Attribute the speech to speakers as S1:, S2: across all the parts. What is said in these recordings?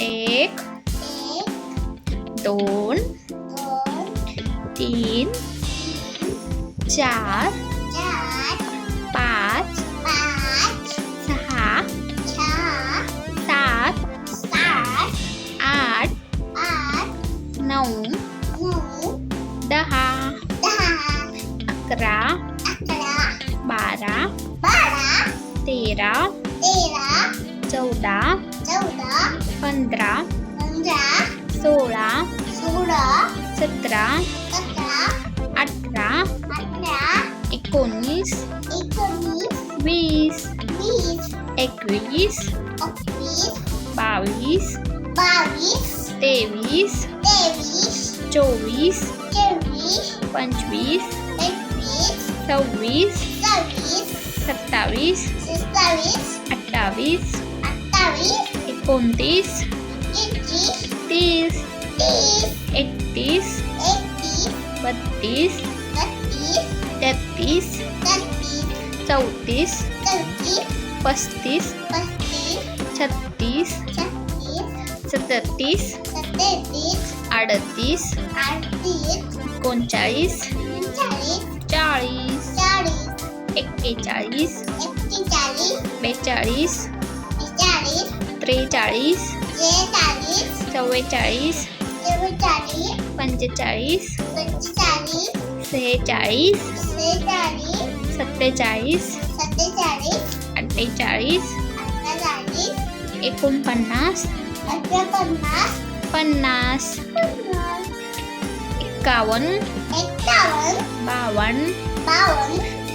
S1: एक दोन तीन चार पाच सहा सात आठ
S2: आठ
S1: नऊ दहा अकरा बारा तेरा चौदा
S2: चौदा
S1: पंधरा.
S2: पंधरा.
S1: सोळा.
S2: सोळा.
S1: सतरा.
S2: सतरा.
S1: अठरा.
S2: अठरा.
S1: एकोणीस.
S2: एकोणीस.
S1: वीस.
S2: वीस.
S1: एकवीस.
S2: एकवीस.
S1: बावीस.
S2: बावीस.
S1: तेवीस.
S2: तेवीस.
S1: चोवीस.
S2: चोवीस.
S1: पंचवीस.
S2: एकवीस.
S1: सव्वीस.
S2: सव्वीस
S1: सत्तावीस.
S2: सत्तावीस.
S1: अठ्ठावीस.
S2: अठ्ठावीस.
S1: एकोणतीस तीस?
S2: तीस?
S1: एकतीस? बत्तीस? तेहतीस? चौतीस? पस्तीस? छत्तीस? सदतीस?
S2: सत्तेतीस
S1: अडतीस? एकोणचाळीस? चाळीस?
S2: चाळीस?
S1: एक्केचाळीस? बेचाळीस? त्रेचाळीस चव्वेचाळीस पंचेचाळीस सेहेचाळीस सत्तेचाळीस
S2: सत्तेचाळीस
S1: अठ्ठेचाळीस एकोणपन्नास पन्नास एकावन्न
S2: एक्कावन्न
S1: बावन्न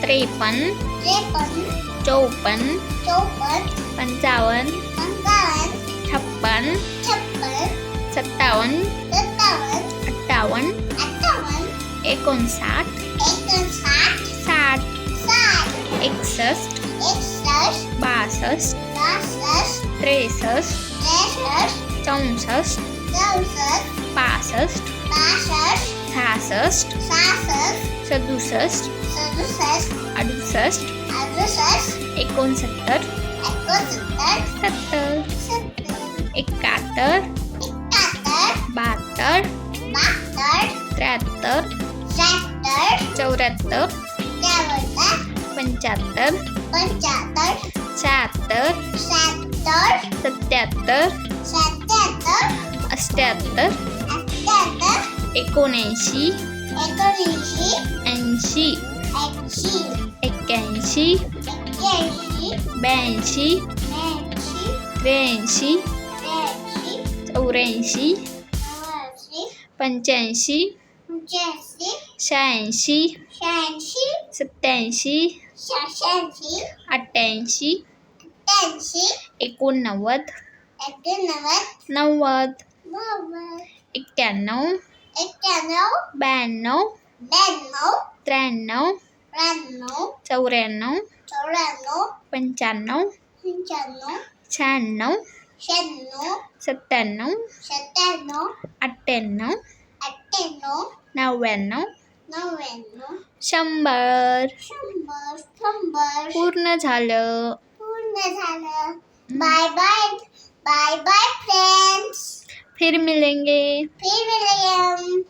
S1: त्रेपन्न चौपन्न
S2: चौपन्न
S1: पंचावन्न
S2: पंचावन्न
S1: छप्पन्न
S2: छप्पन्न
S1: सत्तावन्न
S2: सत्तावन्न
S1: अठ्ठावन्न
S2: अठ्ठावन्न
S1: एकोणसाठ
S2: एकोणसाठ
S1: साठ
S2: साठ
S1: एकसष्ट
S2: एकसष्ट
S1: बासष्ट
S2: बासष्ट
S1: त्रेसष्ट
S2: त्रेसष्ट
S1: चौसष्ट
S2: चौसष्ट
S1: पासष्ट
S2: पासष्ट
S1: सहासष्ट
S2: सहासष्ट
S1: सदुसष्ट
S2: सदुसष्ट
S1: अडुसष्ट एकोणसत्तर. सत्तर. एकाहत्तर. बहात्तर. त्र्याहत्तर. चौऱ्याहत्तर. पंच्याहत्तर. शहात्तर. सत्याहत्तर. अष्ट्याहत्तर एकोणऐंशी.
S2: एकोणऐंशी.
S1: ऐंशी.
S2: ऐंशी.
S1: एक्क्याऐंशी ब्याऐंशी त्र्याऐंशी चौऱ्याऐंशी पंच्याऐंशी शहाऐंशी सत्याऐंशी अठ्ठ्याऐंशी एकोणनव्वद नव्वद एक्क्याण्णव ब्याण्णव
S2: ब्याण्णव
S1: त्र्याण्णव
S2: त्र्याण्णव
S1: चौऱ्याण्णव
S2: चौऱ्याण्णव
S1: पंच्याण्णव
S2: पंच्याण्णव
S1: शहाण्णव
S2: शहाण्णव
S1: सत्त्याण्णव
S2: सत्त्याण्णव
S1: अठ्ठ्याण्णव
S2: अठ्ठ्याण्णव
S1: नव्याण्णव
S2: नव्याण्णव
S1: शंभर.
S2: शंभर शंभर.
S1: पूर्ण झालं.
S2: पूर्ण झालं. Bye bye bye bye friends
S1: फिर मिलेंगे.
S2: फिर मिलेंगे.